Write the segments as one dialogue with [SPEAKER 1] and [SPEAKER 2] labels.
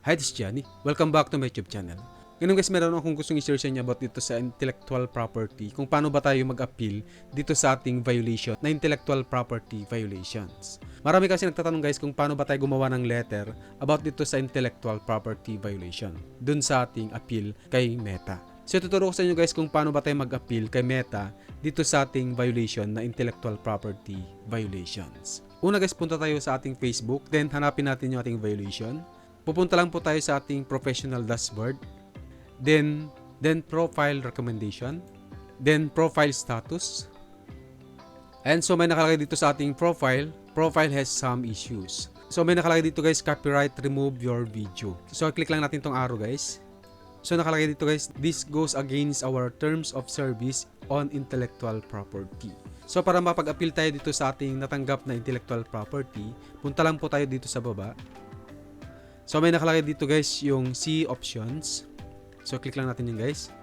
[SPEAKER 1] Hi, this is Johnny. Welcome back to my YouTube channel. Ngayon guys, meron akong gustong i-share sa inyo about dito sa intellectual property, kung paano ba tayo mag-appeal dito sa ating violation na intellectual property violations. Marami kasi nagtatanong guys kung paano ba tayo gumawa ng letter about dito sa intellectual property violation dun sa ating appeal kay Meta. So tuturo ko sa inyo guys kung paano ba tayo mag-appeal kay Meta dito sa ating violation na intellectual property violations. Una guys, punta tayo sa ating Facebook, then hanapin natin yung ating violation. Pupunta lang po tayo sa ating professional dashboard. Then, then profile recommendation. Then profile status. And so may nakalagay dito sa ating profile. Profile has some issues. So may nakalagay dito guys, copyright remove your video. So click lang natin tong arrow guys. So nakalagay dito guys, this goes against our terms of service on intellectual property. So para mapag-appeal tayo dito sa ating natanggap na intellectual property, punta lang po tayo dito sa baba. So may nakalagay dito guys yung C options. So click lang natin yun guys.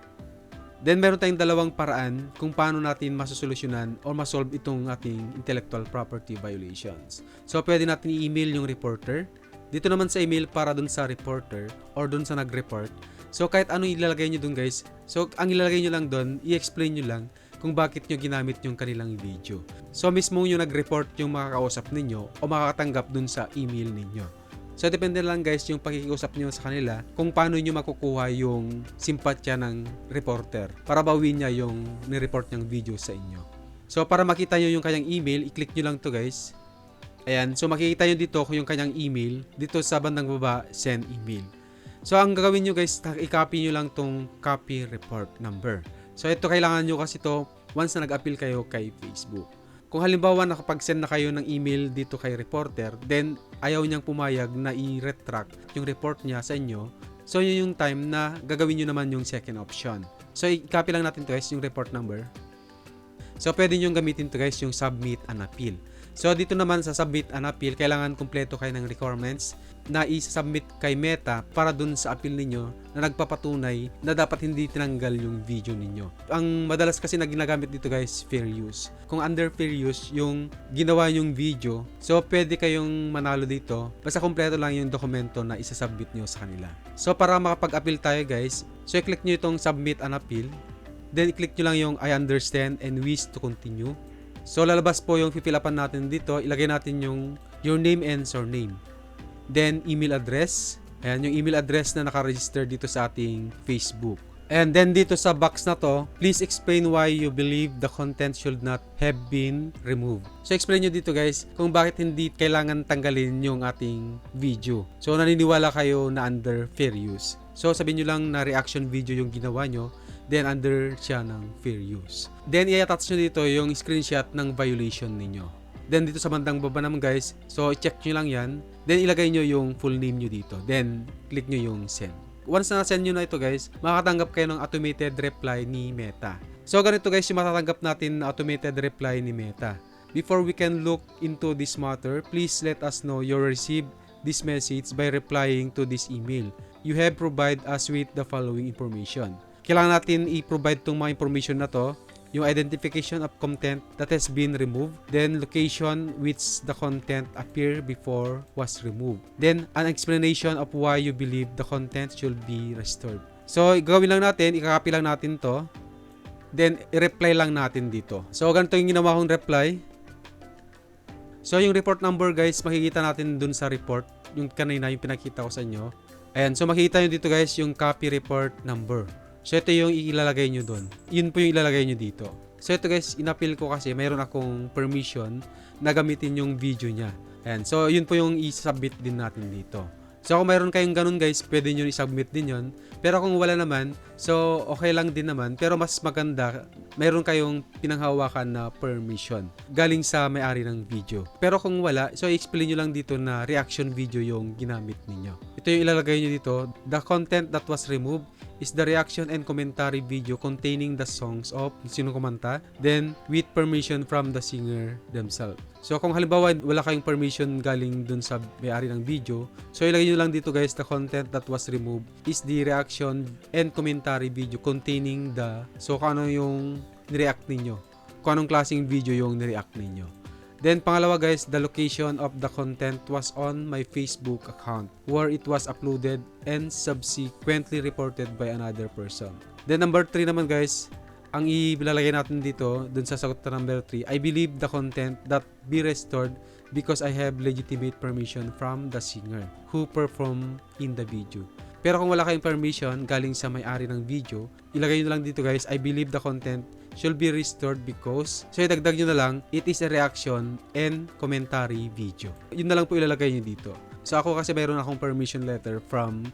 [SPEAKER 1] Then meron tayong dalawang paraan kung paano natin masusolusyonan or masolve itong ating intellectual property violations. So pwede natin i-email yung reporter. Dito naman sa email para dun sa reporter or dun sa nag-report. So kahit ano ilalagay nyo dun guys. So ang ilalagay nyo lang dun, i-explain nyo lang kung bakit nyo ginamit yung kanilang video. So mismo yung nag-report yung makakausap ninyo o makakatanggap dun sa email ninyo. So depende lang guys yung pakikiusap nyo sa kanila kung paano nyo makukuha yung simpatya ng reporter para bawin niya yung ni-report niyang video sa inyo. So para makita nyo yung kanyang email, i-click nyo lang to guys. Ayan, so makikita nyo dito yung kanyang email, dito sa bandang baba, send email. So ang gagawin nyo guys, i-copy nyo lang tong copy report number. So ito kailangan nyo kasi to once na nag-appeal kayo kay Facebook. Kung halimbawa nakapag-send na kayo ng email dito kay reporter, then ayaw niyang pumayag na i-retract yung report niya sa inyo, so yun yung time na gagawin nyo naman yung second option. So i-copy lang natin to guys yung report number. So pwede nyo gamitin to guys yung submit and appeal. So dito naman sa submit and appeal, kailangan kumpleto kayo ng requirements na i-submit kay Meta para dun sa appeal ninyo na nagpapatunay na dapat hindi tinanggal yung video ninyo. Ang madalas kasi na ginagamit dito guys, fair use. Kung under fair use, yung ginawa yung video, so pwede kayong manalo dito basta kumpleto lang yung dokumento na isasubmit nyo sa kanila. So para makapag-appeal tayo guys, so i-click nyo itong submit and appeal. Then i-click nyo lang yung I understand and wish to continue. So lalabas po yung pipilapan natin dito, ilagay natin yung your name and surname. Then email address. Ayan yung email address na naka-register dito sa ating Facebook. And then dito sa box na to, please explain why you believe the content should not have been removed. So explain nyo dito guys kung bakit hindi kailangan tanggalin yung ating video. So naniniwala kayo na under fair use. So sabihin nyo lang na reaction video yung ginawa nyo then under siya ng fair use. Then i-attach nyo dito yung screenshot ng violation ninyo. Then dito sa bandang baba naman guys, so check nyo lang yan. Then ilagay nyo yung full name nyo dito. Then click nyo yung send. Once na send nyo na ito guys, makakatanggap kayo ng automated reply ni Meta. So ganito guys yung matatanggap natin na automated reply ni Meta. Before we can look into this matter, please let us know you received this message by replying to this email. You have provided us with the following information kailangan natin i-provide tong mga information na to yung identification of content that has been removed, then location which the content appear before was removed, then an explanation of why you believe the content should be restored. So, gawin lang natin, ikakopy lang natin to, then i-reply lang natin dito. So, ganito yung ginawa kong reply. So, yung report number guys, makikita natin dun sa report, yung kanina yung pinakita ko sa inyo. Ayan, so makikita nyo dito guys yung copy report number. So ito yung ilalagay nyo doon. Yun po yung ilalagay nyo dito. So ito guys, inapil ko kasi mayroon akong permission na gamitin yung video niya. Ayan. So yun po yung i-submit din natin dito. So kung mayroon kayong ganun guys, pwede nyo i-submit din yon. Pero kung wala naman, so okay lang din naman. Pero mas maganda, mayroon kayong pinanghawakan na permission galing sa may-ari ng video. Pero kung wala, so i-explain nyo lang dito na reaction video yung ginamit ninyo. Ito yung ilalagay nyo dito. The content that was removed is the reaction and commentary video containing the songs of sino kumanta, then with permission from the singer themselves. So kung halimbawa wala kayong permission galing dun sa may-ari ng video, so ilagay nyo lang dito guys, the content that was removed is the reaction and commentary video containing the, so kung ano yung nireact ninyo, kung anong klaseng video yung nireact ninyo. Then pangalawa guys, the location of the content was on my Facebook account where it was uploaded and subsequently reported by another person. Then number 3 naman guys, ang ilalagay natin dito dun sa sagot na number 3, I believe the content that be restored because I have legitimate permission from the singer who performed in the video. Pero kung wala kayong permission galing sa may-ari ng video, ilagay nyo lang dito guys, I believe the content should be restored because so idagdag nyo na lang, it is a reaction and commentary video. Yun na lang po ilalagay nyo dito. So ako kasi mayroon akong permission letter from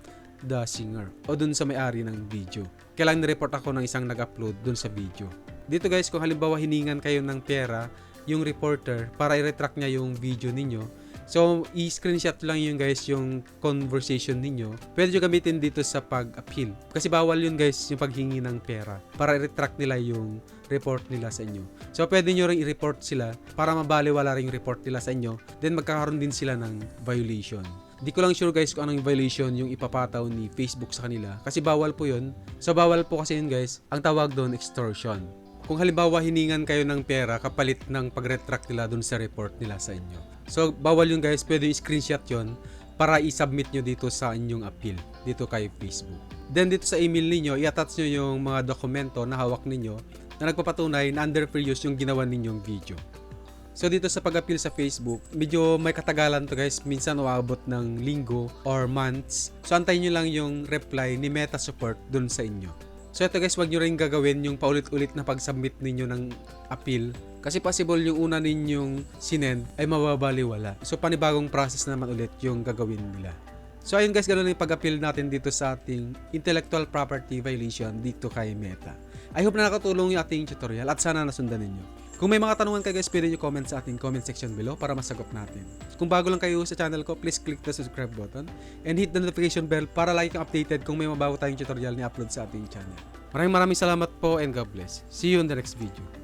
[SPEAKER 1] the singer o dun sa may-ari ng video. Kailangan ni-report ako ng isang nag-upload dun sa video. Dito guys, kung halimbawa hiningan kayo ng pera, yung reporter, para i-retract niya yung video ninyo, So, i-screenshot lang yun guys yung conversation ninyo. Pwede nyo gamitin dito sa pag-appeal. Kasi bawal yun guys yung paghingi ng pera para i-retract nila yung report nila sa inyo. So, pwede nyo rin i-report sila para mabaliwala rin yung report nila sa inyo. Then, magkakaroon din sila ng violation. Di ko lang sure guys kung anong violation yung ipapataw ni Facebook sa kanila. Kasi bawal po yun. So, bawal po kasi yun guys. Ang tawag doon, extortion. Kung halimbawa hiningan kayo ng pera kapalit ng pag-retract nila dun sa report nila sa inyo. So, bawal yun guys. Pwede yung screenshot yun para i-submit nyo dito sa inyong appeal dito kay Facebook. Then dito sa email ninyo, i-attach nyo yung mga dokumento na hawak ninyo na nagpapatunay na under fair use yung ginawa ninyong video. So dito sa pag-appeal sa Facebook, medyo may katagalan to guys. Minsan uabot ng linggo or months. So antayin nyo lang yung reply ni Meta Support dun sa inyo. So ito guys, wag nyo rin gagawin yung paulit-ulit na pag-submit ninyo ng appeal. Kasi possible yung una ninyong sinend ay mababaliwala. So panibagong process naman ulit yung gagawin nila. So ayun guys, ganun yung pag-appeal natin dito sa ating intellectual property violation dito kay Meta. I hope na nakatulong yung ating tutorial at sana nasundan ninyo. Kung may mga tanungan kayo guys, pwede nyo comment sa ating comment section below para masagot natin. Kung bago lang kayo sa channel ko, please click the subscribe button and hit the notification bell para lagi kang updated kung may mabago tayong tutorial ni upload sa ating channel. Maraming maraming salamat po and God bless. See you in the next video.